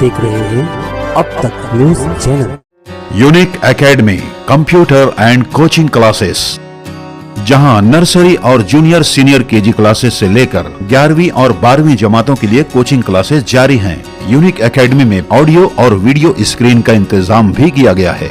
देख रहे हैं अब तक news channel unique academy, computer and coaching classes, जहाँ नर्सरी और जूनियर सीनियर केजी क्लासेस से लेकर 11वीं और 12वीं जमातों के लिए कोचिंग क्लासेस जारी हैं। यूनिक एकेडमी में ऑडियो और वीडियो स्क्रीन का इंतज़ाम भी किया गया है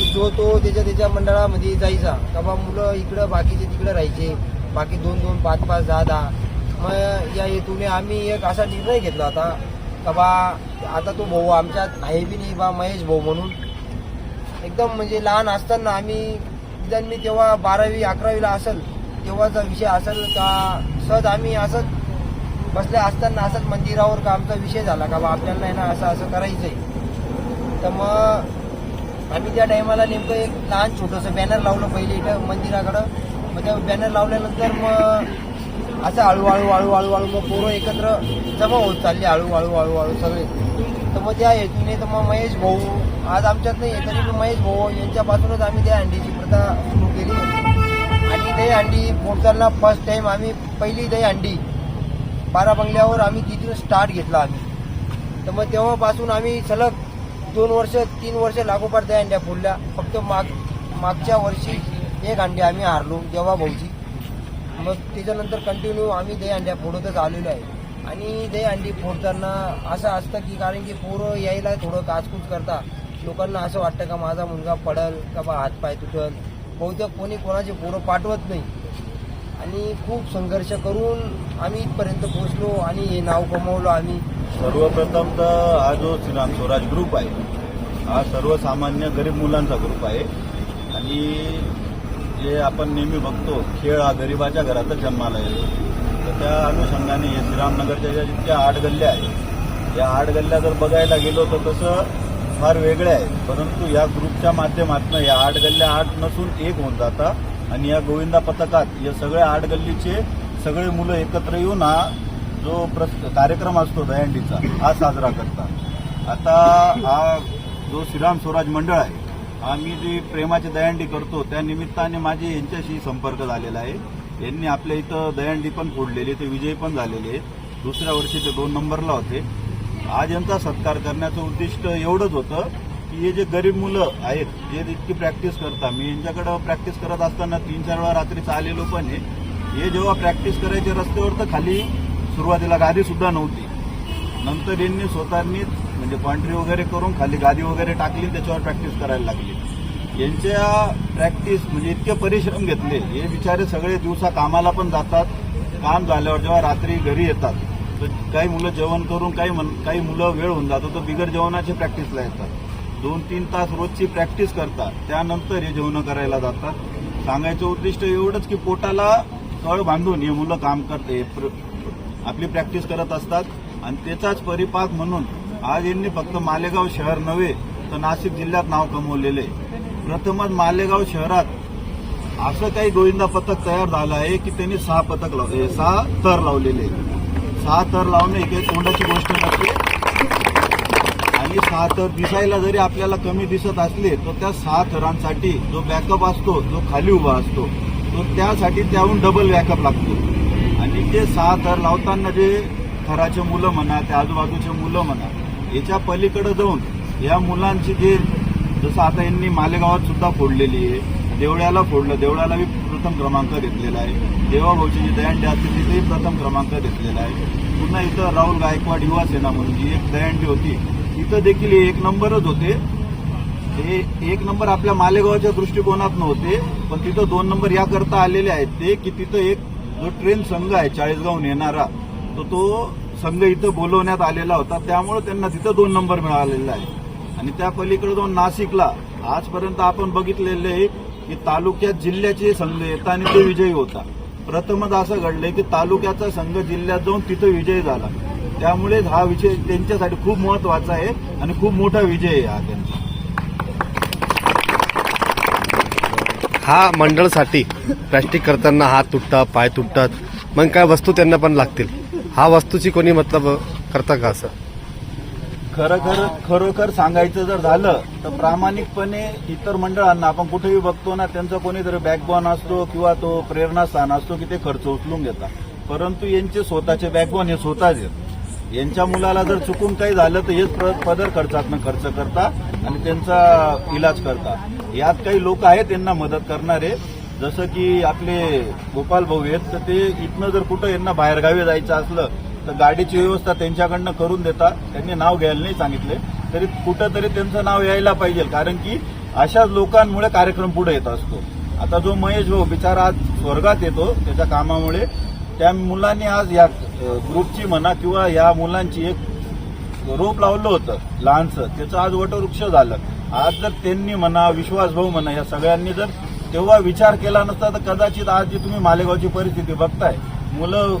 जो तो त्याच्या त्याच्या मंडळामध्ये जायचा का बा मुलं इकडं बाकीचे तिकडं राहायचे. बाकी दोन दोन पाच पाच दहा दहा. मग या हेतूने आम्ही एक असा निर्णय घेतला होता. का बा आता तो भाऊ आमच्यात आहे बी नाही बा महेश भाऊ म्हणून. एकदम म्हणजे लहान असताना आम्ही निदान मी तेव्हा बारावी अकरावीला असेल तेव्हाचा विषय असेल का सहज आम्ही असंच बसले असताना असंच मंदिरावर का आमचा विषय झाला का बा आपल्याला आहे ना असं असं करायचं आहे तर मग आम्ही त्या टायमाला नेमकं एक लहान छोटंसं बॅनर लावलं पहिले इथं मंदिराकडं. मग त्या बॅनर लावल्यानंतर मग असं हळूहळू हळूहळू हळूहळू मग पोरं एकत्र जमा होत चालली हळूहळू हळूहळू सगळे. तर मग त्या हेतूने तर मग महेश भाऊ आज आमच्यात नाही आहे तरी पण महेश भाऊ यांच्यापासूनच आम्ही त्या अंडीची प्रथा सुरू केली. आणि दही अंडी फोडताना फर्स्ट टाइम आम्ही पहिली दही अंडी बारा बंगल्यावर आम्ही तिथून स्टार्ट घेतला आम्ही. तर मग तेव्हापासून आम्ही सलग दोन वर्ष तीन वर्ष लागोपाठ दही अंड्या फोडल्या फक्त माग मागच्या वर्षी एक अंडी आम्ही हारलो देवा भाऊची मग त्याच्यानंतर कंटिन्यू आम्ही दही अंड्या फोडतच आलेलो आहे. आणि दही अंडी फोडताना असं असतं की कारण की पोरं यायला थोडं काचकूच करता लोकांना असं वाटतं का माझा मुलगा पडल का बा हातपाय तुटल. बहुतेक कोणी कोणाचे पोरं पाठवत नाही. आणि खूप संघर्ष करून आम्ही इथपर्यंत पोहोचलो आणि हे नाव कमवलं आम्ही. सर्वप्रथम तर हा जो श्रीराम स्वराज ग्रुप आहे हा सर्वसामान्य गरीब मुलांचा ग्रुप आहे. आणि जे आपण नेहमी बघतो खेळ हा गरिबाच्या घरातच जन्माला येतो. तर त्या अनुषंगाने हे श्रीरामनगरच्या ज्या जितक्या आठ गल्ल्या आहेत या आठ गल्ल्या जर बघायला गेलो तर तसं फार वेगळ्या आहेत. परंतु या ग्रुपच्या माध्यमातून या आठ गल्ल्या आठ नसून एक होऊन जातात आणि या गोविंदा पथकात या सगळ्या आठ गल्लीचे सगळे मुलं एकत्र येऊन हा जो प्रस कार्यक्रम असतो दहंडीचा हा साजरा करतात. आता हा जो श्रीराम स्वराज मंडळ आहे आम्ही जी प्रेमाची दहंडी करतो त्या निमित्ताने माझे यांच्याशी संपर्क झालेला आहे. यांनी आपल्या इथं दहीहंडी पण फोडलेली ते विजयी पण झालेले आहेत. दुसऱ्या वर्षी ते दोन नंबरला होते. आज यांचा सत्कार करण्याचं उद्दिष्ट एवढंच होतं की हे जे गरीब मुलं आहेत जे इतकी प्रॅक्टिस करतात. मी यांच्याकडं प्रॅक्टिस करत असताना तीन चार वेळा रात्री आलेलो पण आहे. हे जेव्हा प्रॅक्टिस करायचे रस्त्यावर तर खाली सुरुवातीला गादी सुद्धा नव्हती. नंतर यांनी स्वतःनीच म्हणजे पॉन्ट्री वगैरे करून खाली गादी वगैरे टाकली त्याच्यावर प्रॅक्टिस करायला लागली. यांच्या प्रॅक्टिस म्हणजे इतके परिश्रम घेतले. हे बिचारे सगळे दिवसा कामाला पण जातात. काम झाल्यावर जेव्हा रात्री घरी येतात तर काही मुलं जेवण करून काही काही मुलं वेळ होऊन जातो तर बिगर जेवणाची प्रॅक्टिसला येतात. दोन तीन तास रोजची प्रॅक्टिस करतात. त्यानंतर हे जेवणं करायला जातात. सांगायचं उद्दिष्ट एवढंच की पोटाला तळ बांधून हे मुलं काम करते. प्र- आपली प्रॅक्टिस करत असतात. आणि त्याचाच परिपाक म्हणून आज यांनी फक्त मालेगाव शहर नव्हे तर नाशिक जिल्ह्यात नाव कमवलेले. प्रथमच मालेगाव शहरात असं काही गोविंदा पथक तयार झालं आहे की त्यांनी सहा पथक लाव हे सहा थर लावलेले. सहा थर लावणे एक काही तोंडाची गोष्ट नसते. आणि सहा तर दिसायला जरी आपल्याला कमी दिसत असले तर त्या सहा थरांसाठी जो बॅकअप असतो जो खाली उभा असतो तो त्यासाठी त्याहून डबल बॅकअप लागतो. आणि ते सहा थर लावताना जे थराचे मुलं म्हणा त्या आजूबाजूचे मुलं म्हणा याच्या पलीकडे जाऊन या मुलांची जे जसं आता यांनी मालेगावात सुद्धा फोडलेली आहे देवळ्याला फोडलं देवळ्याला बी प्रथम क्रमांक घेतलेला आहे. देवाभाऊची जी दहंडी असते तिथेही प्रथम क्रमांक घेतलेला आहे. पुन्हा इथं राहुल गायकवाड युवा सेना म्हणून जी एक दयांडी होती तिथं देखील एक नंबरच होते. हे एक नंबर आपल्या मालेगावच्या दृष्टिकोनात नव्हते पण तिथं दोन नंबर याकरता आलेले आहेत ते की तिथं एक जो ट्रेन संघ आहे चाळीसगावून येणारा तर तो संघ इथं बोलवण्यात आलेला होता. त्यामुळे त्यांना तिथं दोन नंबर मिळालेला आहे. आणि त्या पलीकडे जाऊन नाशिकला आजपर्यंत आपण बघितलेले आहे की तालुक्यात जिल्ह्याचे संघ येतात आणि ते विजयी होता. प्रथमच असं घडलंय की तालुक्याचा संघ जिल्ह्यात जाऊन तिथं विजयी झाला. त्यामुळे हा विषय त्यांच्यासाठी खूप महत्त्वाचा आहे आणि खूप मोठा विजय आहे हा त्यांचा. हा मंडळसाठी प्लॅस्टिक करताना हात तुटतात पाय तुटतात. मग काय वस्तू त्यांना पण लागतील. हा वस्तूची कोणी मतलब करता का असं? खरं खरं खरोखर सांगायचं जर झालं तर प्रामाणिकपणे इतर मंडळांना आपण कुठेही बघतो ना त्यांचा कोणीतरी बॅकबॉन असतो किंवा तो प्रेरणास्थान असतो की ते खर्च उचलून घेतात. परंतु यांचे स्वतःचे बॅकबॉन हे स्वतःच आहेत. यांच्या मुलाला जर चुकून काही झालं तर हेच प्र- पदर खर्चातनं खर्च करता आणि त्यांचा इलाज करता. यात काही लोक आहेत त्यांना मदत करणारे. जसं की आपले गोपाल भाऊ आहेत तर ते इथनं जर कुठं यांना बाहेरगावी जायचं असलं तर गाडीची व्यवस्था त्यांच्याकडनं करून देतात. त्यांनी नाव घ्यायला नाही सांगितले तरी कुठंतरी त्यांचं नाव यायला पाहिजे. कारण की अशाच लोकांमुळे कार्यक्रम पुढे येत असतो. आता जो महेश भाऊ बिचारा आज स्वर्गात येतो त्याच्या कामामुळे त्या मुलांनी आज या ग्रुपची म्हणा किंवा या मुलांची एक रोप लावलं होतं लहानसं. त्याचं आज वटवृक्ष झालं. आज जर त्यांनी म्हणा विश्वास भाऊ म्हणा या सगळ्यांनी जर तेव्हा विचार केला नसता तर कदाचित आज जी तुम्ही मालेगावची परिस्थिती बघताय मुलं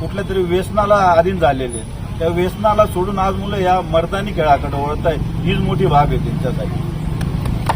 कुठल्या तरी व्यसनाला अधीन झालेले आहेत. त्या व्यसनाला सोडून आज मुलं या मर्दानी खेळाकडे वळत आहे हीच मोठी बाब आहे त्यांच्यासाठी.